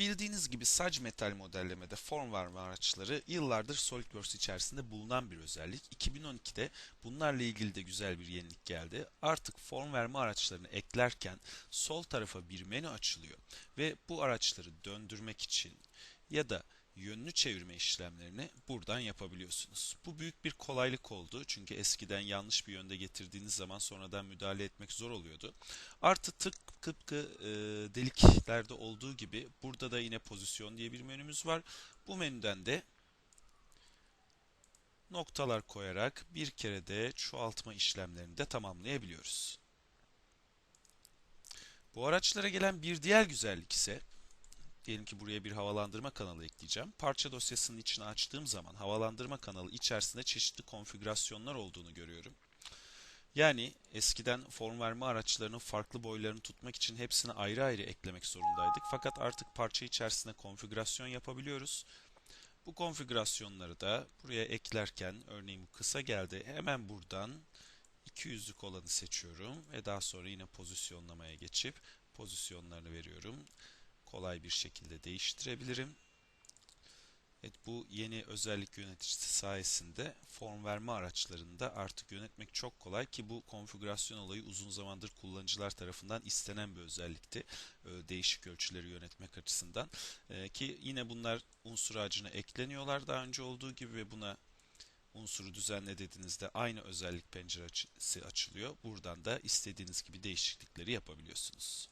Bildiğiniz gibi sac metal modellemede form verme araçları yıllardır SolidWorks içerisinde bulunan bir özellik. 2012'de bunlarla ilgili de güzel bir yenilik geldi. Artık form verme araçlarını eklerken sol tarafa bir menü açılıyor ve bu araçları döndürmek için ya da yönünü çevirme işlemlerini buradan yapabiliyorsunuz. Bu büyük bir kolaylık oldu çünkü eskiden yanlış bir yönde getirdiğiniz zaman sonradan müdahale etmek zor oluyordu. Artı tık tıpkı e, deliklerde olduğu gibi burada da yine pozisyon diye bir menümüz var. Bu menüden de noktalar koyarak bir kere de çoğaltma işlemlerini de tamamlayabiliyoruz. Bu araçlara gelen bir diğer güzellik ise Diyelim ki buraya bir havalandırma kanalı ekleyeceğim. Parça dosyasının içine açtığım zaman havalandırma kanalı içerisinde çeşitli konfigürasyonlar olduğunu görüyorum. Yani eskiden form verme araçlarının farklı boylarını tutmak için hepsini ayrı ayrı eklemek zorundaydık. Fakat artık parça içerisinde konfigürasyon yapabiliyoruz. Bu konfigürasyonları da buraya eklerken örneğin kısa geldi. Hemen buradan 200'lük olanı seçiyorum ve daha sonra yine pozisyonlamaya geçip pozisyonlarını veriyorum kolay bir şekilde değiştirebilirim. Evet, bu yeni özellik yöneticisi sayesinde form verme araçlarında artık yönetmek çok kolay ki bu konfigürasyon olayı uzun zamandır kullanıcılar tarafından istenen bir özellikti. Değişik ölçüleri yönetmek açısından. Ki yine bunlar unsur ağacına ekleniyorlar daha önce olduğu gibi ve buna unsuru düzenle dediğinizde aynı özellik penceresi açılıyor. Buradan da istediğiniz gibi değişiklikleri yapabiliyorsunuz.